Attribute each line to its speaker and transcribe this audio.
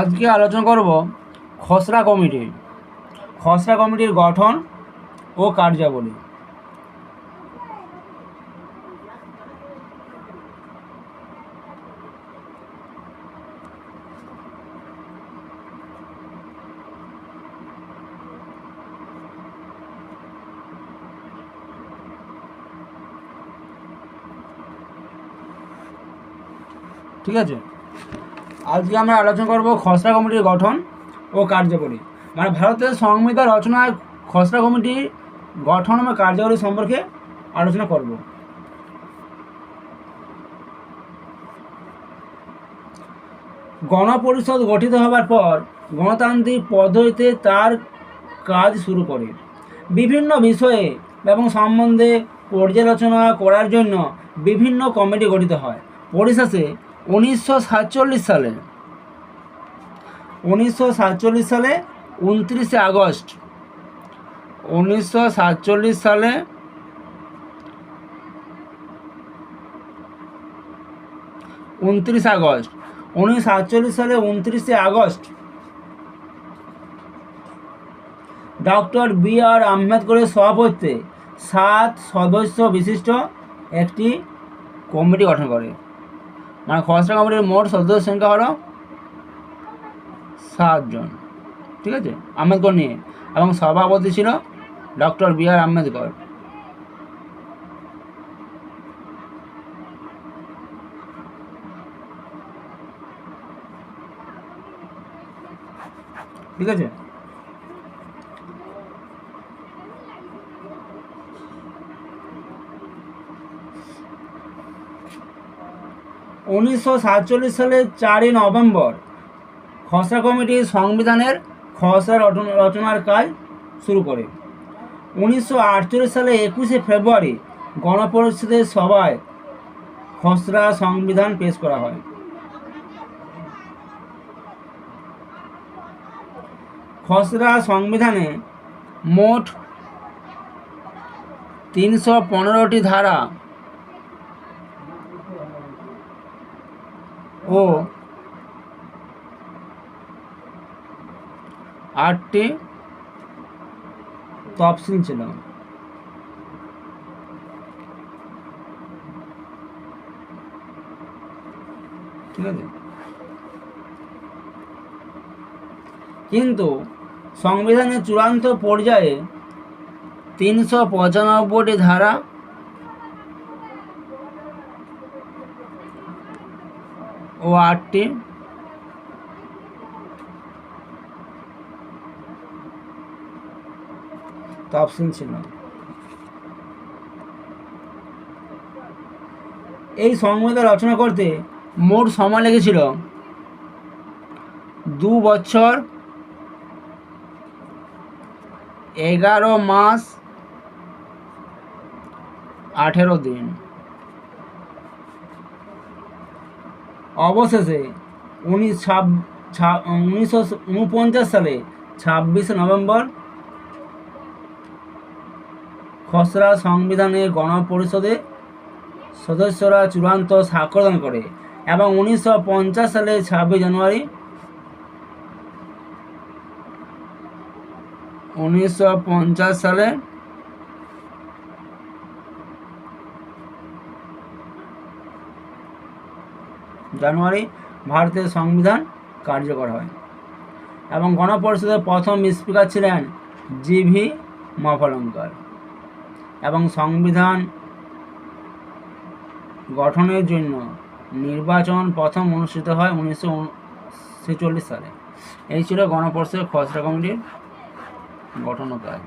Speaker 1: আজকে আলোচনা করব খসড়া কমিটি। খসড়া কমিটির গঠন ও কার্যাবলী। ঠিক আছে? আজকে আমরা আলোচনা করব খসড়া কমিটির গঠন ও কার্যাবলী মানে ভারতের সংবিধান রচনায় খসড়া কমিটির গঠন ও কার্যাবলী সম্পর্কে আলোচনা করব। গণপরিষদ গঠিত হবার পর গণতান্ত্রিক পদ্ধতিতে তার কাজ শুরু করে। বিভিন্ন বিষয়ে এবং সম্বন্ধে পর্যালোচনা করার জন্য বিভিন্ন কমিটি গঠিত হয়। পরিশেষে উনিশশো সাতচল্লিশ সালে, উনিশশো সাতচল্লিশ সালে উনত্রিশে আগস্ট, উনিশশো সাতচল্লিশ সালে উনত্রিশ আগস্ট, উনিশশো সাতচল্লিশ সালে উনত্রিশে আগস্ট, ডক্টর বি আর আম্বেদকরের সভাপতিত্বে সাত সদস্য বিশিষ্ট একটি কমিটি গঠন করে। মানে খসড়া কমিটির মোট সদস্য সংখ্যা হলো সাতজন। ঠিক আছে? আম্বেদকর নিয়ে। এবং সভাপতি ছিল ডক্টর বি আর আম্বেদকর। ঠিক আছে? উনিশশো সাতচল্লিশ সালের চারই নভেম্বর খসড়া কমিটি সংবিধানের খসড়া রচনা- রচনার কাজ শুরু করে। উনিশশো আটচল্লিশ সালে একুশে ফেব্রুয়ারি গণপরিষদের সভায় খসড়া সংবিধান পেশ করা হয়। খসড়া সংবিধানে মোট তিনশো পনেরোটি ধারা ও। আটটি তফসিল ছিল। ঠিক আছে? কিন্তু সংবিধানের চূড়ান্ত পর্যায়ে তিনশো পঁচানব্বইটি ধারা ও আটটি তফসিল ছিল। এই সংবিধান রচনা করতে মোট সময় লেগেছিল দু বছর এগারো মাস আঠেরো দিন। অবশেষে উনিশ উনিশশো উনপঞ্চাশ সালে ছাব্বিশে নভেম্বর খসড়া সংবিধানে গণপরিষদে সদস্যরা চূড়ান্ত স্বাক্ষরদান করে এবং উনিশশো পঞ্চাশ সালে ছাব্বিশ জানুয়ারি উনিশশো পঞ্চাশ সালে জানুয়ারি ভারতের সংবিধান কার্যকর হয়। এবং গণপরিষদের প্রথম স্পিকার ছিলেন জি ভি মফলঙ্কর। এবং সংবিধান গঠনের জন্য নির্বাচন প্রথম অনুষ্ঠিত হয় উনিশশো ছেচল্লিশ সালে। এই ছিল গণপরিষদের খসড়া কমিটির গঠন কাজ।